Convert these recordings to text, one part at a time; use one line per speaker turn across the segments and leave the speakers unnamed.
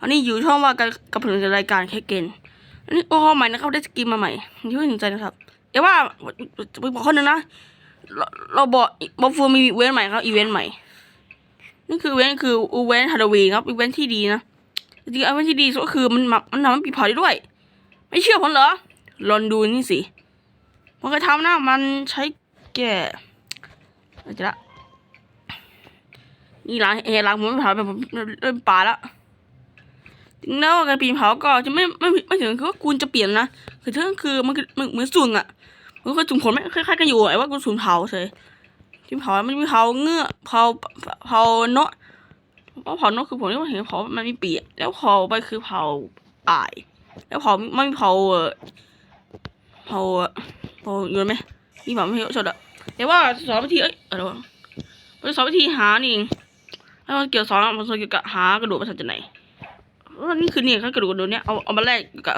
อันนี้อยู่ช่องว่ากันกับผลรายการแค่เกณฑ์อันนี้โอ้โหใหม่นะครับได้สกินมาใหม่ที่ไม่สนใจนะครับเดี๋ยวว่าไปบอกคนหนึงนะ เราบอกบอฟูมีอีเวนต์ใหม่ครับอีเวนต์ใหม่ นี่คืออีเวนต์คืออีเวนต์ฮาโลวีนครับอีเวนต์ที่ดีนะจริงอีเวนต์ที่ดีก็คือมันมันมันทำให้ปีเผาได้ด้วย ไม่เชื่อผมเหรอลองดูนี่สิผมเคยทำนะมันใช้แก่อะไรจะละ นี่ล้างเอล้างผมไม่เผาแบบผมเริ่มปลาแล้วถึงแม้วการปีนเผาก็จะไม่ไม่ไม่ถึงคือว่าคุณจะเปลี่ยนนะคือทั้งคือมันคือมันเหมือนสุ่มอะมันก็สุ่มผลไม่คล้ายๆกันอยู่ไอ้ว่ากูสุ่มเผาเฉยที่เผามันมีเผาเงือกเผาเผาเนาะเพราะเผาเนาะคือผมเรียกว่าเห็นเผามันมีเปียกแล้วเผาไปคือเผาอ่าย แล้วเผาไม่มีเผาเออเผาเผาอยู่ไหมมีเผาไม่เยอะสุดอะแต่ว่าสอนวิธีเอ้ยอะไรวะสอนวิธีหานี่เอง แล้วเกี่ยวสอนมันสอนเกี่ยวกับหากระดูกประสาทจากไหนนี่คือเนี่ยข้ากระดูกกระดูกเนี่ยเอาเอามาแลกกับ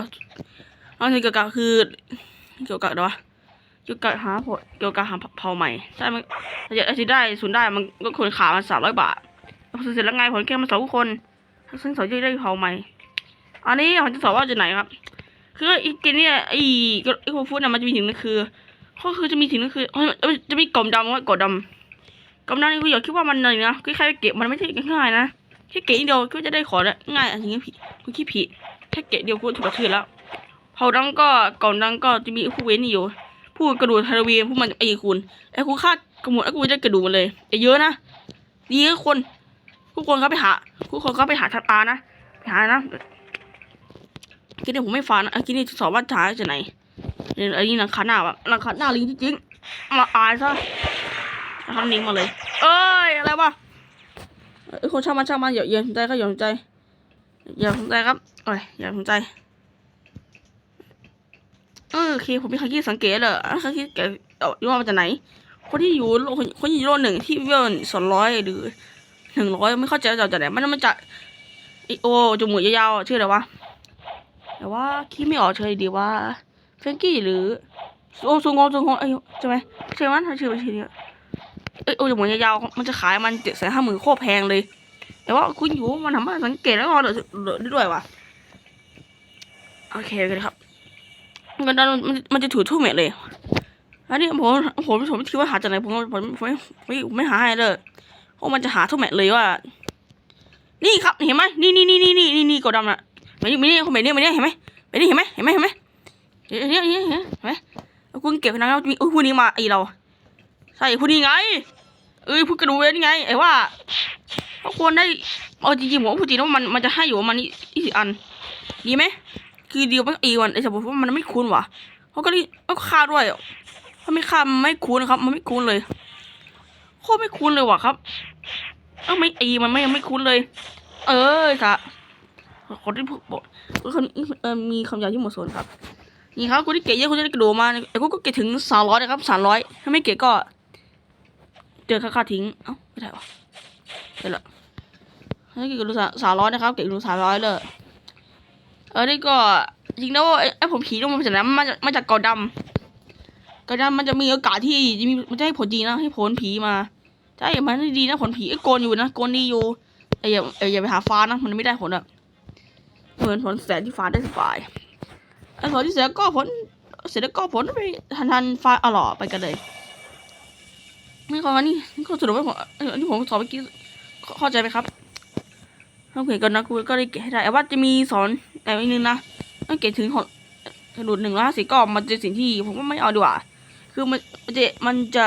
เอาเกี่ยวกับคือเกี่ยวกับอะไรวะเกี่ยวกับหาผลเกี่ยวกับหาเผาใหม่ใช่มันถ้าจะจะได้ศูนย์ได้มันก็ควรขามันสามร้อยบาทพอเสร็จแล้วไงผลแค่มาสองคนซึ่งสองจะได้เผาใหม่ อันนี้ผมจะสอนว่าจะไหนครับ คืออีกเกมเนี่ยไอ้ไอ้โคฟูดเนี่ยมันจะมีถึงนั่นคือก็คือจะมีถึงนั่นคือจะมีกล่อมดำว่ากล่อมดำ กำนี่กูอยากคิดว่ามันอะไรนะคล้ายๆเก็บมันไม่ใช่ง่ายๆนะแค่เกะนิดเดียวก็จะได้ขอแล้วง่ายอันนี้ผิดกูคิดผิดแค่เกะเดียวกูถูกกระทืบแล้วเผาดังก็ก่อนดังก็จะมีผู้เว้นอยู่ผู้กระดูกฮาโลวีนผู้มันไอ้คุณไอ้คุณฆ่ากระหมดไอ้กูจะกระดูกมันเลยไอ้เยอะนะดีทุกคนทุกคนเขาไปหาทุกคนเขาไปหาทัดอานะไปหานะกินนี่ผมไม่ฟันนะกินนี่สอบว่าหาจากไหนเนี่ยไอ้นี่นังคันหน้าแบบนังคันหน้าลิงจริงๆมาอายซะ ทำนิ่งมาเลย เอ้ย อะไรวะเอ้ยคนช่างมันช่างมันอย่าอย่าสนใจครับอย่าสนใจ อย่าสนใจครับโอ้ยอย่าสนใจ เออโอเคผมมีคำคิดสังเกตเลยอะคำคิดเกิดเอาย่อมาจากไหน คนที่อยู่โลกคนคนที่อยู่โลกหนึ่งที่เวลสองร้อยหรือหนึ่งร้อยไม่เข้าใจว่าจะจากไหนมันมันจะไอโอจมูกยาวๆอะชื่ออะไรวะแต่ว่าคิดไม่ออกเฉยดีว่าเฟรงกี้หรือโอซุงโอซุงโอเอ้ยใช่ไหมใช่ไหมยถ้าชื่อเป็นชื่อนี้เอ้ย โอ้ยหมูยาวๆมันจะขายมันเจ็ดแสนห้าหมื่นโคตรแพงเลย แต่ว่าคุณอยู่มันทำให้สังเกตแล้วก็เดือดเดือดด้วยว่ะโอเคกันครับมันจะมันมันจะถูกทุ่มเม็ดเลย อันนี้ผมผมผมคิดว่าหาจากไหนผมผมผมไม่ไม่ไม่หาให้เลยเพราะมันจะหาทุ่มเม็ดเลยว่า นี่ครับเห็นไหมนี่นี่นี่นี่นี่นี่นี่กดดำน่ะไม่นี่ไม่นี่เขาไม่นี่ไม่นี่เห็นไหมไม่นี่เห็นไหมเห็นไหมเห็นไหมเห็นไหมเห็นไหมเห็นไหมคุณเก็บนะแล้วมีอุ้ยผู้นี้มาไอเรา ใช่ผู้นี้ไง เอ้ยพูดกระดูเว้นไง ไอ้ว่าเขาควรได้เอาจริงๆผมว่าพูดจริงว่ามันมันจะให้อยู่ประมันยี่สิบอัน ดีไหม คือเดียวไม่อีวันไอ้สมมติว่ามันไม่คุ้นว่ะเขาก็รีก็ค่าด้วยถ้าไม่ค่ามไม่คุ้นครับ มันไม่คุ้นเลยโคตรไม่คุ้นเลยว่ะครับเอ้าไม่อีมันไม่ไม่คุ้นเลย เออค่ะคนที่พูดบอกคนเออมีคำหยาบที่หมาะสมครับนี่ครับคนที่เก๋เยอะคนที่กระโดดมาแต่ก็เก๋ถึงสามร้อยนะครับสามร้อยถ้าไม่เก๋ก็ เจอค่าค่าทิ้ง เอ้าไม่ได้วะเดี๋ยวละให้เก็บรูสามร้อยนะครับเก็บรูสามร้อยเลยเออนี่ก็จริงนะว่าไอ้ผมผีต้องมาจากไหนมันมาจากมาจากเกาะดำเกาะดำมันจะมีโอกาสที่จะมีมันจะให้ผลดีนะให้ผลผีมาใช่มันดีนะผลผีไอ้โกนอยู่นะโกนดีอยู่ไอ้อย่าไอ้อย่าไปหาฟ้านะมันไม่ได้ผลอะเหมือนผลแสนที่ฟ้าได้สบายไอ้ผลที่เสียก็ผลเสร็จแล้วก็ผลไปทันทันฟ้าอร่อไปกันเลย นี่ก็นี่นี่ก็สรุปว่าผมออนี่ผมสอนเมื่อกี้เข้าใจไหมครับต้อเขียนกันนะกูก็ได้เก็บให้ได้แต่ว่าจะมีสอนแต่อีกนึงนะต้องเก็บถึงหกกระดูดหนึ่งร้อยห้าสิบก็มันจะสิ่งที่ผมก็ไม่เอาดีกว่า คือมันมันจะมันจะ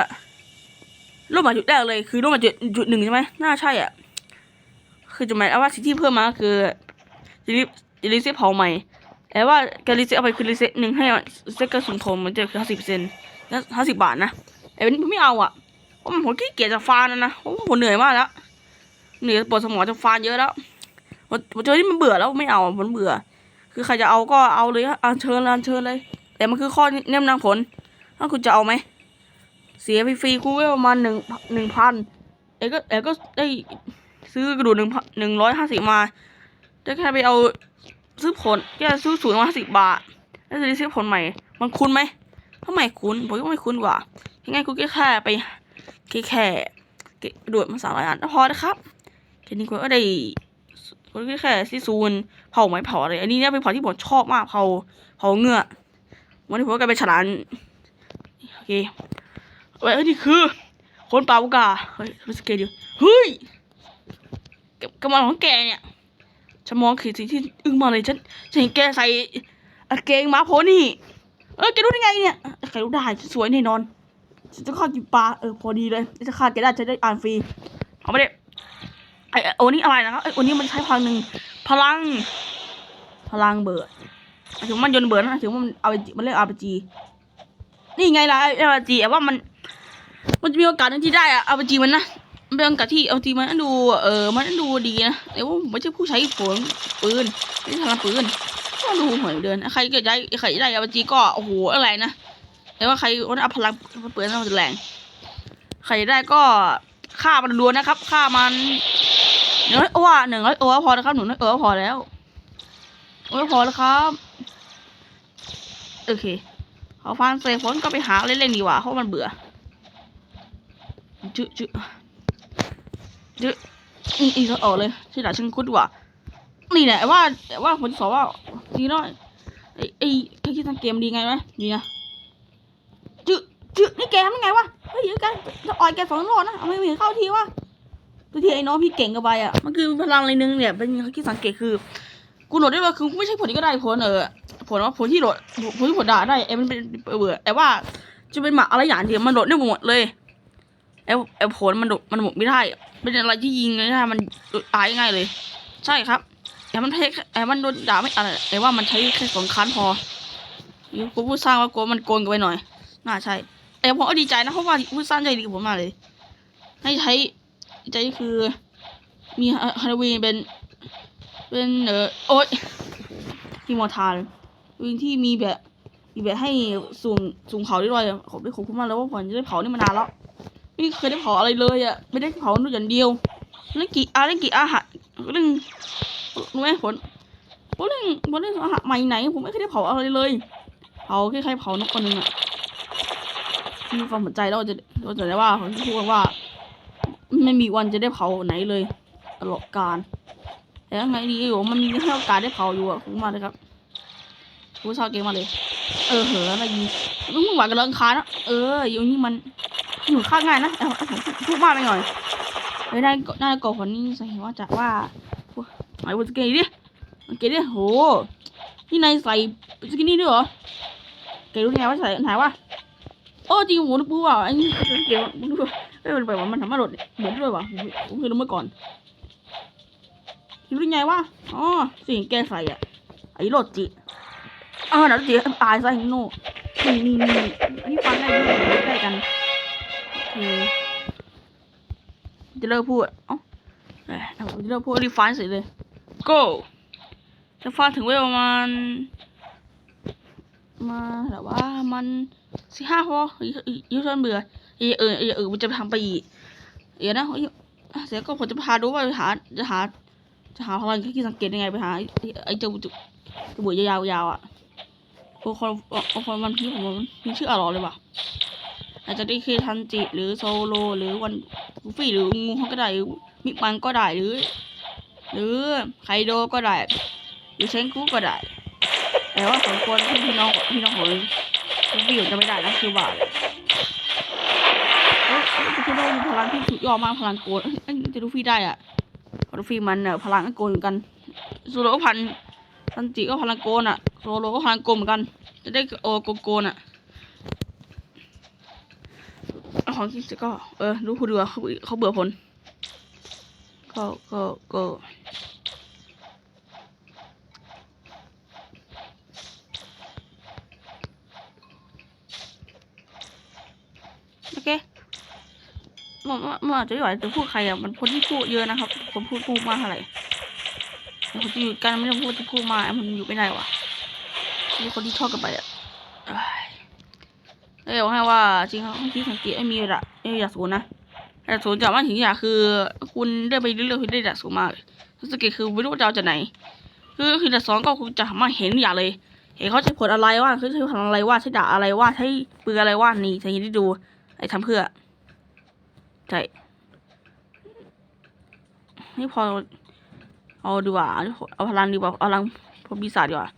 รูปหมายจุดแรกเลยคือรูปหมายจุดจุดหนึ่งใช่ไหมน่าใช่อะ คือจะหมายเอาว่าสิ่งที่เพิ่มมาคือจะรีจะรีเซ็ตเผาใหม่แต่ว่าการรีเซ็ตเอาไปคือรีเซ็ตหนึ่งให้เซ็ตกระสุนผมมันจะคือห้าสิบเปอร์เซ็นต์ห้าสิบบาทนะแต่เป็นไม่เอาอะ ผมขี้เกียจจะฟานแล้วนะผมเหนื่อยมากแล้วเหนื่อยปวดสมองจะฟานเยอะแล้วผมเจอที่มันเบื่อแล้วไม่เอาอะผมเบื่อ คือใครจะเอาก็เอาเลยครับอันเชิญเลยอันเชิญเลย แต่มันคือข้อแนะนำผลถ้าคุณจะเอาไหมเสียฟรีๆคูไว้ประมาณหนึ่งหนึ่งพันเอ้ก็เอ้ก็ได้ซื้อกระดูกหนึ่งหนึ่งร้อยห้าสิบมาจะแค่ไปเอาซื้อผลแค่ซื้อศูนย์ห้าสิบบาทแล้วจะได้ซื้อผลใหม่ มันคุ้นไหมทำไมคุ้นผมก็ไม่คุ้นกว่ายังไงกูก็แค่ไป แค่แค่เก็บกระโดดมาสามร้อยอันพอนะครับแค่นี้ก็ได้คนที่แค่ซีซูนเผาไม้เผาอะไรอันนี้เนี่ยเป็นเผาที่ผมชอบมากเผาเผาเงือกวันนี้ผมก็กลายเป็นฉลามโอเคเว้นี่คือ คนป่าบุกาเฮ้ยสเกลียดเฮ้ยกกำลังของแกเนี่ยฉันมองคือสิ่งที่อึ้งมาเลยฉันฉันเห็นแกใส่กางเกงม้าโพนี่ เออแกรู้ได้ไงเนี่ยใครรู้ได้สวยแน่นอน ฉันจะฆ่ากินปลาเออพอดีเลยจะฆ่าแกได้จะได้อ่านฟรีเอาไปเลยไอไอ้โอนี่อะไรนะครับไอโอนี่มันใช้พลังหนึ่งพลัง พลังเบิร์ดหมายถึงมันยนต์เบิร์ดนะหมายถึงว่ามันเอามันเรียกอาร์พีจีนี่ไงล่ะไออาร์พีจีว่ามัน มันจะมีโอกาสนึงที่ได้อะอาร์พีจีมันนะมันเป็นโอกาสที่อาร์พีจีมันดูเออมันดูดีนะแต่ว่ามไม่ใช่ผู้ใช้ผลปืนไม่ใช่พลังปืนก็ดูเหมือนเดินใครเกิดได้ใครได้ยาบจีก็โอ้โหอะไรนะ แต่ว่าใครว่าเอาพลังเปลือนมันจะแรง ใครได้ก็ฆ่ามันล้วนนะครับฆ่ามันหนึ่งร้อยโอวหนึ่งร้อยโอวพอแล้วครับหนึ่งร้อยโอวพอแล้วโอ้ยพอแล้วครับ โอเคเขอฟันเซฟนก็ไปหาเล่นๆดีกว่าเพราะมันเบื่อจื้อจื้อจื้ออีอีกออกเลยชื่อด่าชิงคุดดีกว่านี่แหละว่าแต่ว่าผมสอนว่าดีหน่อยไอ้ไอ้ไอ้ที่ทำเกมดีไงไหมดีนะ จืดนี่แกทำยังไงวะ เฮ้ยเดี๋ยวกันจะอ่อยแกสองรอบนะเอาไม่เห็นเข้าทีวะตัวที่ไอ้น้องพี่เก่งกับไปอะ มันคือพลังอะไรนึงเนี่ย เป็นที่สังเกตคือ กูโหลดได้เลยคือไม่ใช่ผลที่ก็ได้ผลเออ ผลว่าผลที่โหลดผลที่ผลด่าได้ไอ้มันเป็นเบื่อแต่ว่าจะเป็นหมาอะไรอย่างเดียวมันโหลดได้หมดเลยไอ้ไอ้ผลมันโหลดมันหมดไม่ได้ เป็นอะไรที่ยิงเลยนะมันตายง่ายเลย ใช่ครับแต่มันเพกแต่มันโดนด่าไม่อะไรแต่ว่ามันใช้แค่สองครั้งพอยูกูพูดสร้างว่ากลัวมันโกงกันไปหน่อย น่าใช่ แต่ผมก็ดีใจนะเพราะว่าพูดสร้างใจดีกับผมมากเลย ให้ใช้ใจคือมีฮาโลวีนเป็นเป็นเออโอ๊ยที่มอทานวิงที่มีแบบมีแบบให้สูงสูงเผาได้ด้วยผมได้ขอบคุณมากแล้วว่าผมจะได้เผานี่มานานแล้วไม่เคยได้เผาอะไรเลยอะไม่ได้เผานู่นอย่างเดียวเล่นกี่อาเล่นกี่อาหารเรื่องรู้ไหมผลผมเล่นผมเล่นอาหารใหม่ไหน ผมไม่เคยได้เผาอะไรเลยเผาแค่ใครเผานกคนหนึ่งอะ มีความสนใจแล้วจะเราจะได้ว่าผมพูดว่า ไม่มีวันจะได้เผาไหนเลยตลอดการแต่ยังไงดีอยู่มันมีให้โอกาสได้เผาอยู่อะคุ้มมาเลยครับกูชอบเกมมาเลย เออเหอะอะไรยิงมึงหวานกับเรื่องคานะเอออยู่นี้มันอยู่ข้างง่ายนะเอาเอผมพูดมากไปหน่อยเฮ้ยได้ได้ก่อผลนี่ใส่ว่าจะว่าไอ้บนสกินดิสกินดิโหนี่นายใส่สกินนี่ด้วยเหรอแกรู้ไงว่าใส่ไหนวะ โอ้จริงผมนึกว่าอันนี้เกี่ยวมึงดูเอ้ยมันแบบว่ามันทำให้รถเหมือนด้วยวะผมผมเคยรู้มาก่อนรู้ได้ไงวะอ๋อสิ่งแกใส่อะไอ้รถจิออเดี๋ยวจิตายซะไอ้โง่นี่นี่นี่อันนี้ฟังได้ด้วยใกล้กันโอเคจะเลิกพูดเอ้าเอ้ยผมจะเลิกพูดรีฟันเสร็จเลย go จะฟาดถึงเวลประมาณ มาแต่ว่ามันสี่ห้าพอยุ่งจนเบื่อเออเออเออเออมันจะทำไปอีกเดี๋ยวนะเฮ้ยเสียก็ผมจะพาดูว่าหาจะหาจะหาพลังที่สังเกตยังไงไปหาไอ้ไอ้เจ้าจุกระบุยยาวๆอะโอ้คนโอ้คนมันพี่ผมมันมีชื่ออร่อเลยว่ะอาจจะได้คือทันจิหรือโซโลหรือวันลูฟี่หรืองูเขาก็ได้หรือมิปังก็ได้หรือ หรือไคโดก็ได้หรือเชนคุก็ได้ แต่ว่าสองคนที่พี่น้องพี่น้องของลูฟี่ผมจะไม่ได้นะคือว่าเอ้ยพี่โดมีพลังที่สุดยอดมากพลังโกนเอ้ยจะลูฟี่ได้อะลูฟี่มันเน่ะพลังโกนเหมือนกันโซโลก็พันทันจิก็พลังโกนอะโซโลก็พลังโกนเหมือนกัน จะได้โอโกโกนอะของคิดก็เออดูผู้ดูเขาเขาเบื่อผลก็ก็ก็ โอเค มันมันอาจจะไม่ไหวจะพูดใครอะมันคนที่พูดเยอะนะครับ คนพูดพูดมากเท่าไหร่แต่คนที่อยู่กันไม่ต้องพูดที่พูดมามันอยู่ไม่ได้ว่ะมีคนที่ชอบกันไปอะเอ้ยเอ้ยบอกให้ว่าจริงครับที่สังเกตไม่มีระไม่มีระดับศูนนะระดับศูนย์จะมาถึงอยางคือ คุณได้ไปเรื่อยๆคุณได้ระดับศูนมากสังเกตคือไม่รู้ว่าจะเอาจากไหน คือคือระดับสองก็คุณจะสามารถเห็นอย่างเลย เห็นเขาใช้ผลอะไรว่าเขาใช้พลังอะไรว่าใช้ด่าอะไรว่าใช้ปืนอะไรว่านี่จะเห็นได้ดูไอ้ทำเพื่อ ใช่นี่พอเอาดีกว่า เอาพลังดีกว่าเอาพลังพรหมปีศาจดีกว่า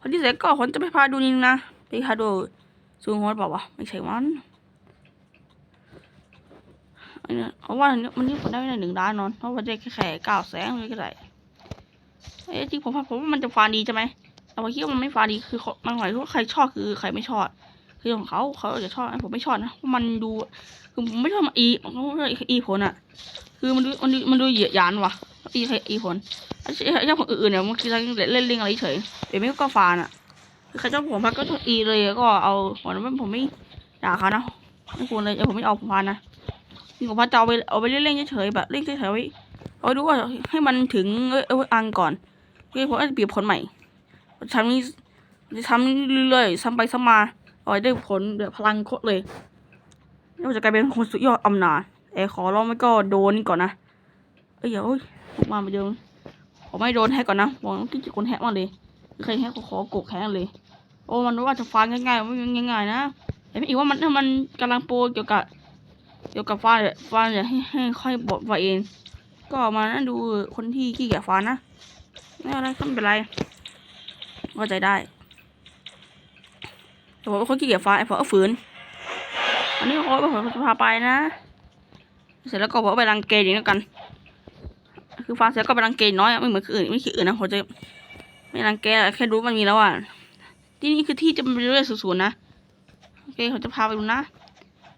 คนที่เสร็จก็คนจะไปพาดูนี่นะไปพาดูซูงฮอตเปล่าวะไม่ใช่มันอันเนี้ยเอาว่าอันนี้มันนี่คนได้ไม่ได้หนึ่งด้านนอนเพราะว่าได้แค่แค่เก้าแสงเลยก็ได้เอ้ยจริงผมว่าผมว่ามันจะฟาดีใช่ไหมแต่ว่าคิดว่ามันไม่ฟาดีคือมันหมายถึงว่าใครชอบคือใครไม่ชอบ คือของเขาเขาจะชอบผมไม่ชอบนะมันดูคือผมไม่ชอบมันอีเขาอีผลอะ คือมันดูมันดูมันดูเหยียดยานว่ะอีอีผลไอ้เจ้าของอื่นเนี่ยมันคือเล่นลิงอะไรเฉยเดี๋ยวไม่ก็ฟานอะคือใครเจ้าผมพักก็อีเลยก็เอาผมไม่ผมไม่ด่าเขานะไม่ควรเลยผมไม่เอาผมพานนะนี่ผมพักจะเอาไปเอาไปเล่นๆเฉยแบบเล่นเฉยไว้เอาดูว่าให้มันถึงเอออังก่อนคือผมจะเปลี่ยนผลใหม่ทำนี้จะทำเรื่อยๆซ้ำไปซ้ำมา อาได้ผลเดือพลังโคตรเลยนี่มันจะกลายเป็นคนสุดยอดอำนาจเออขอร้องไม่ก็โดนก่อนนะ เอ้ยเดี๋ยมาไปเดิมผมไม่โดนแฮกก่อนนะบอกที่จะคนแฮกมาเลยใครแฮกขอโกกแฮกเลย โอ้มันว่าจะฟังง่ายๆไม่ง่ายๆนะแต่ไม่อีกว่ามันถ้ามันกำลังโปรเกี่ยวกับเกี่ยวกับฟันเนี่ยฟันเนี่ยให้ให้ค่อยบอกว่าเอง ก็มานั่นดูคนที่ขี้เกียจฟันนะไม่อะไรก็ไม่เป็นไรเข้าใจได้ แต่ว่าคนขี้เกียจฟันไอ้พอฝืนอันนี้เขาบอกเขาจะพาไปนะ เสร็จแล้วก็บอกว่าไปรังเกยอย่างนี้แล้วกัน คือฟาเสร็จก็ไปรังเกยน้อยไม่เหมือนคืออื่นไม่คืออื่นนะผมจะไม่รังเกยแค่รู้มันมีแล้วอะที่นี่คือที่จะเป็นเรื่อยๆศูนย์ๆนะโอเคเขาจะพาไปดูนะ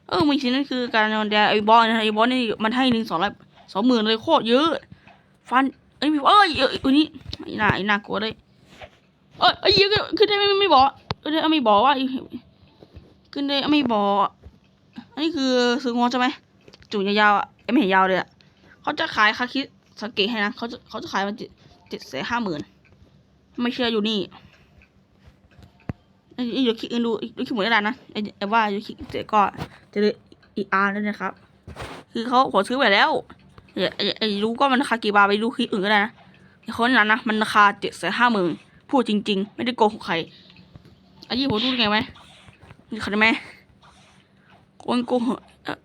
เออมีชิ้นนั่นคือการนอนแดไอ้บอลนะไอ้บอลนี่มันให้หนึ่งสองร้อยสองหมื่นเลยโคตรเยอะ ฟันเอ้ยมีเอ้ยเอ้ยอันนี้ไอ้หน้าไอ้หน้ากลัวเลยเอ้ยเอ้เยอะขึ้นได้ไม่ไม่บอก เออได้ไม่บอกว่าขึ้นได้ไม่บอกอันนี้คือซื้องอใช่ไหมจุ่มยาวๆอะไม่เห็นยาวเลยอะเขาจะขายคาคิดสังเกตให้นะเขาจะเขาจะขายมันเจ็ดเจ็ดแสนห้าหมื่นไม่เชื่ออยู่นี่ไอ้ไอ้ยูคิดูดูคิดเหมือนกันนะไอ้ว่ายูคิเจก็จะเลยอีอาร์แล้วนะครับ คือเขาขอซื้อไปแล้วไอ้ไอ้ไอ้รู้ก็มันราคากี่บาทไปดูคลิปอื่นก็ได้นะไอ้คนนั้นนะมันราคาเจ็ดแสนห้าหมื่นพูดจริง ๆ ไม่ได้โกหกใคร ไอ้ยี่ผมรู้ได้ไงไหมนี่เขาได้ไหมคนโกหกเอ่อ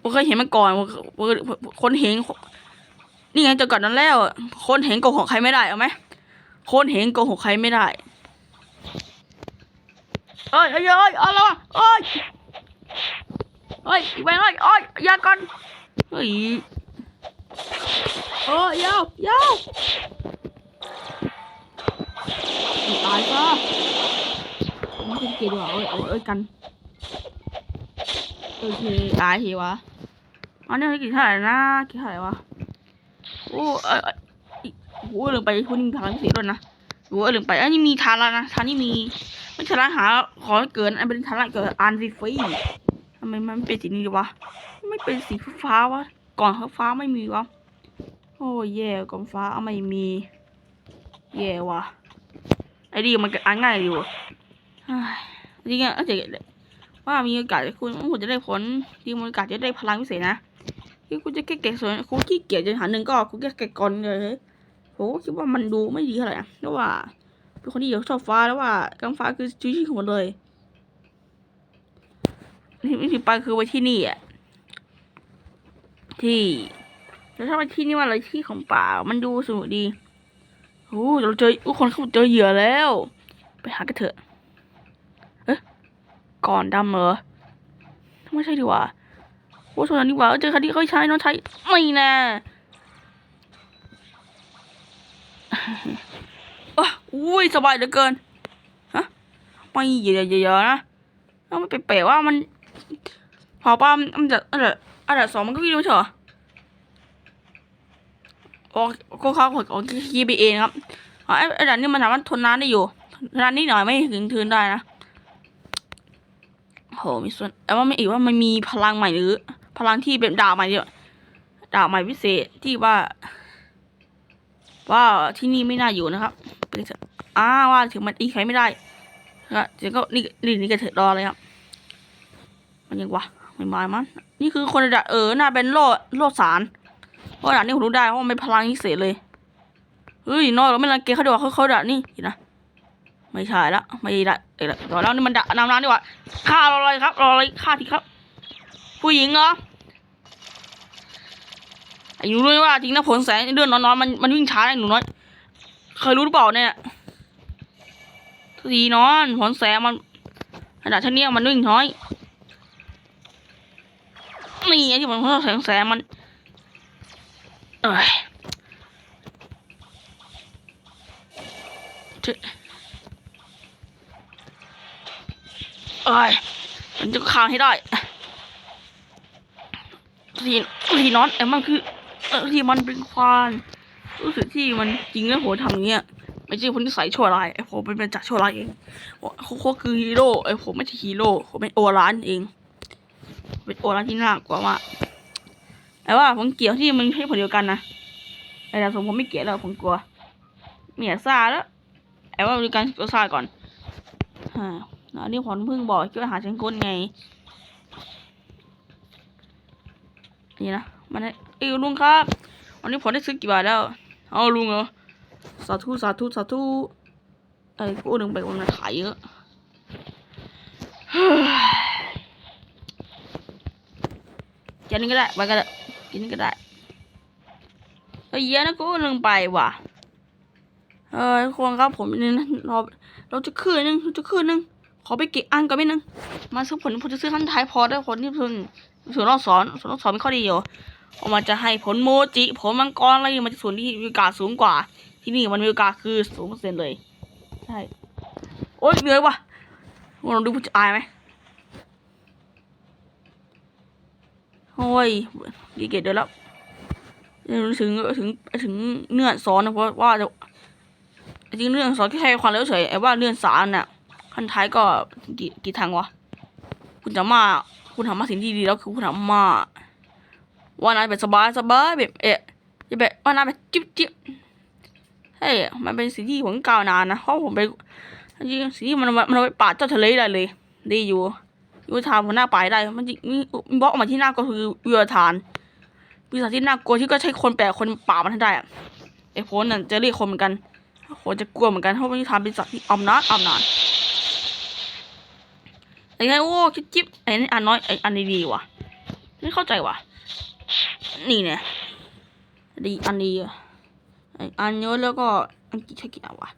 ผมเคยเห็นมาก่อนคนเห็น นี่ไงจะก่อนนั้นแล้ว คนเห็นโกหกใครไม่ได้เอาไหมคนเห็นโกหกใครไม่ได้เอ้ยเอ้ยเอ้ยเอาละเอ้ยเอ้ยไปเอ้ยเอ้ยอย่าก่อนเฮ้ยเอ้ยยาวยาว เกลียดว่ะเอ้ยเอ้ยกันโอเคตายทีวะอันนี้ให้กี่เท่าไหร่นะกี่เท่าไหร่วะโอ้เออเอออีโอ้ลืมไปคุณมีพลังพิเศษด้วยนะโอ้ลืมไปอันนี้มีทาระนะทานี่มีไม่ทาระหาขอเกินอันเป็นทาระเกิดอันฟรีฟรีทำไมมันเป็นสีนี้วะไม่เป็นสีฟ้าวะก่อนฟ้าไม่มีวะโอ้แย่ก่อนฟ้าไม่มีแย่วะไอ้ดีมันก็อ่านง่ายอยู่ จริงๆอะเจ๊ว่ามีโอกาสคุณคุณจะได้ผลดีมีโอกาสจะได้พลังพิเศษนะคือกูจะแก้เก่งส่วนกูขี้เกียจจะหาหนึ่งก็กูแก้เก่งก่อนเลยโหคิดว่ามันดูไม่ดีเท่าไหร่อะแล้วว่าเป็นคนที่ชอบฟ้าแล้วว่ากลางฟ้าคือชีวิตของมันเลยที่ที่ไปคือไปที่นี่อะที่แล้วถ้าไปที่นี่ว่าอะไรที่ของป่ามันดูสนุกดีโอ้เราเจอทุกคนเขาเจอเหยื่อแล้ว ไปหากันเถอะ ก่อนดำเหรอไม่ใช่ดีกว่าโอ้ส่วนนี้ว่าเจอคดีเขาใช้น้องใช้ไม่แน่โอ้อุ้ยสบายเหลือเกินฮะไม่เยอะๆนะแล้วไม่ไปแปลว่ามันพอป้ามันจะอันดับอันดับสองมันก็วิ่งไม่เหรอโอ้ก็เขาขอคีย์ไปเองครับอ๋ออ้ไอ้ด่านนี้มันสามารถทนน้ำได้อยู่ทนน้ำนิดหน่อยไม่ถึงทืนได้นะ โหมีส่วนแต่ว่าไม่อีกว่ามันมีพลังใหม่หรือ พลังที่เป็นดาวใหม่เยอะดาวใหม่พิเศษที่ว่า ว่าที่นี่ไม่น่าอยู่นะครับอ้าว่าถึงมันอีใครไม่ได้ก็เดี๋ยวก็นี่นี่นี่ก็เถอะรอเลยครับมันยังวะไม่มามันนี่คือคนระดับเออน่าเป็นโลดโลดสารเพราะระดับนี้ผมรู้ได้เพราะมันเป็นพลังพิเศษเลยเฮ้ยนอกเราไม่รังเกียจเขาดีกว่าเขาเขาดับนี่นะ ไม่ใช่ละไม่ได้เออเดี๋ยวแล้วนี่มันดับน้ำร้านดีกว่าฆ่าเรออะไรครับรออะไรฆ่าทีครับ ผู้หญิงเหรอไอหนูรู้ไหมว่าจริงนะผลแสงเดือนน้อยๆมันมันวิ่งช้าเลยหนูน้อย เคยรู้หรือเปล่าเนี่ยทีนอนผลแสงมันขนาดเท่านี้มันวิ่งน้อยนี่ไอ้ที่มันแสงแสงมันเอ้ย เอ้ยมันจะค้างให้ได้ทีทีนอนไอ้มันคือที่มันเป็นควานรู้สึกที่มันจริงแล้วผมทำเงี้ยไม่ใช่คนที่ใส่ชั่วร้ายไอ้ผมเป็นจากชั่วร้ายเองเขาเขาคือฮีโร่ไอ้ผมไม่ใช่ฮีโร่ผมเป็นโอรานเอง เป็นโอรานที่น่ากลัวมากแต่ว่าผมเกลียดที่มันให้ผลเดียวกันนะไอ้ดาวสมผมไม่เกลียดแล้วผมกลัวเมียซาแล้วไอ้ว่าดูการตัวซาก่อนฮะ อันนี้ผมเพิ่งบอกคิดว่าหาเชิงก้นไง นี่นะ มันได้เอ้ลุงครับ วันนี้ผมได้ซื้อกี่บาทแล้ว เอาลุงเหรอ สาธุสาธุสาธุไอ้กูหนึ่งไปวันมาขายเยอะกินก็ได้ไปก็ได้กินก็ได้เฮ้ยเยอะนะกูหนึ่งไปว่ะเออควงครับผมนี่นะเราเราจะคืนนึงเราจะคืนนึง ขอไปเก็บอันก่อนนิดนึง มาซื้อผลผมจะซื้อขั้นท้ายพอได้ผลที่พึงส่วนรอบสอนส่วนรอบสอนมีข้อดีอยู่เพราะมันจะให้ผลโมจิ ผลมังกรอะไรมันจะส่วนที่มีโอกาสสูงกว่า ที่นี่มันมีโอกาสคือสูงเปอร์เซ็นต์เลย ใช่ โอ๊ยเหนื่อยว่ะลองดูผู้จะอายไหมโอ้ยดีเกตเดินแล้วถึงถึงถึงเนื้อสอนนะเพราะว่าจะจริงเรื่องสอนแค่ใช้ความเร็วเฉยไอ้ว่าเรื่องสารน่ะ ขั้นท้ายก็กี่กี่ทางวะ คุณจะมา คุณทำมาสิ่งที่ดีแล้วคือคุณทำมา ว่านายแบบสบายสบายแบบเอ๊ะจะแบบว่านายแบบจิ๊บจิ๊บเฮ้ยมันเป็นสิ่งที่ผมกล่าวนานนะเพราะผมไปจริงสิ่งที่มันมันไปปาดเจ้าทะเลได้เลย ดีอยู่ยูทานหัวหน้าไปได้ มันจริงมีบล็อกออกมาที่หน้าก็คือวิวทานปีศาจที่น่ากลัวที่ก็ใช้คนแปลกคนป่ามันได้อะไอ้โฟนนั่นจะเรียกคนเหมือนกันโฟนจะกลัวเหมือนกันเพราะมันทานปีศาจที่อำนาจอำนาจ ไอ้ไงโอ้จิ๊บจิ๊บไอ้นี่อันน้อยไอ้อันนี้ดีว่ะ ไม่เข้าใจว่ะ นี่เนี่ยดีอันนี้อะไอ้อันเยอะแล้วก็อันกี่ใช่กี่อันวะ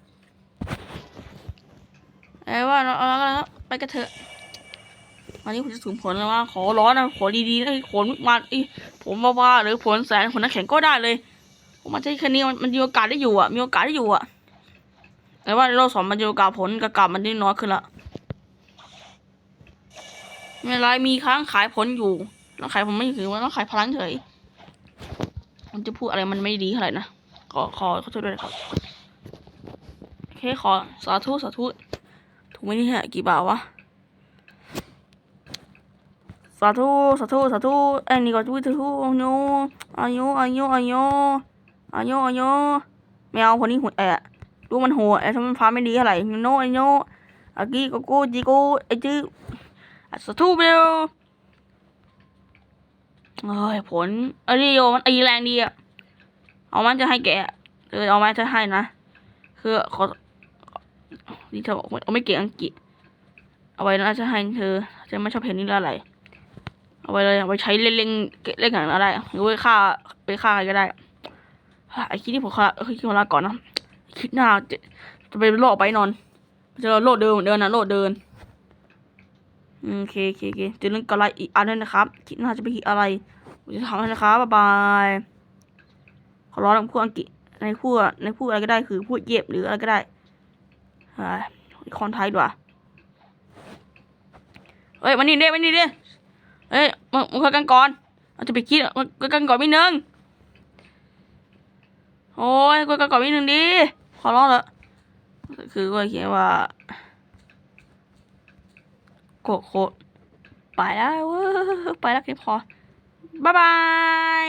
ไอ้ว่าเราเราเราไปกันเถอะวันนี้ผมจะถึงผลแล้วว่าขอร้อนนะขอดีๆนะผลมาอีผมว่าว่าหรือผลแสนผลน้ำแข็งก็ได้เลย ผมมาใช้แค่นี้มันมีโอกาสได้อยู่อะมีโอกาสได้อยู่อะแต่ว่าในโลกสองมันมีโอกาสผลกับกลับมันได้น้อยขึ้นละ ไม่ไรมีค้างขายผลอยู่ต้องขายผมไม่ถือว่าต้องขายพลังเฉยมันจะพูดอะไรมันไม่ดีเท่าไหร่นะขอขอขอโทษด้วยนะครับโอเคขอสาธุสาธุถูกไหมเนี่ยกี่บาทวะสาธุสาธุสาธุไอ้นี่ก็ด้วยสาธุอายุอายุอายุอายุอายุอายุไม่เอาคนนี้หัวแอะดูมันหัวไอ้ทำมันพาไม่ดีเท่าไหร่โนอายุอากิโกโก้จิโก้ไอ้จื้อ สาธุเบลเอ้ยผลไอ้นี่โยมันตีแรงดีอะเอามันจะให้แกเออเอามันจะให้นะ คือขอนี่เธอบอกเอาไม่เก่งอังกฤษ เอาไว้นะจะให้เธอจะไม่ชอบเพลงนี้แล้วอะไร เอาไปเลยเอาไปใช้เล่นเล่นเล่นกันก็ได้หรือไปฆ่าไปฆ่าใครก็ได้ไอ้คิดที่ผมฆ่าเฮ้ยคิดมาลาก่อนนะคิดหน้าจะจะไปโลดไปนอนจะโลดเดินเดินนะโลดเดิน โอเคโอเคโอเคจอเรื่องอะไรอีกอันนึงนะครับ คิดน้าจะไปคิดอะไรผมจะทำให้นะครับบ๊ายบายขอร้องในะพูดอังกฤษในพูดในพูดอะไรก็ได้คือพูดเย็บหรืออะไรก็ได้อคอนไทยดีกว่าเฮ้ยมานี่เด้มานี่เด้เอ้ยมึงมึงคุยกันก่อนเราจะไปคิดมึงคุยกันก่อนนิดนึงโอ้ยคุยกันก่อนนิดนึงดิขอร้องละคือว่าเขียนว่า โกโคไปแล้วไปแล้วคลิปพอบ๊ายบาย